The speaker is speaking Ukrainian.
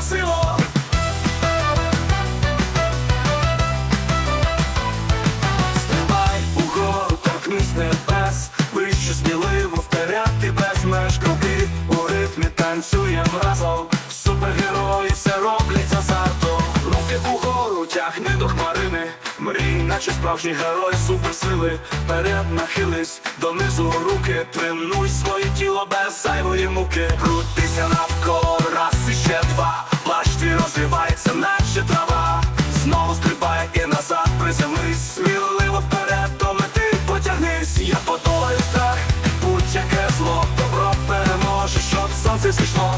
красиво. Стрибай угору, торкнись небес, вище сміливо вперед і без меж кроки у ритмі танцюєм разом. Супергерої все роблять азартом. Руки угору тягни до хмарини. Мрій, наче справжній герой суперсили. Вперед нахились, донизу руки, тренуй своє тіло без зайвої муки. Крутися навколо Сміливо вперед, то мети потягнись, я подолаю так, будь-яке зло, добро переможе, щоб сонце зійшло.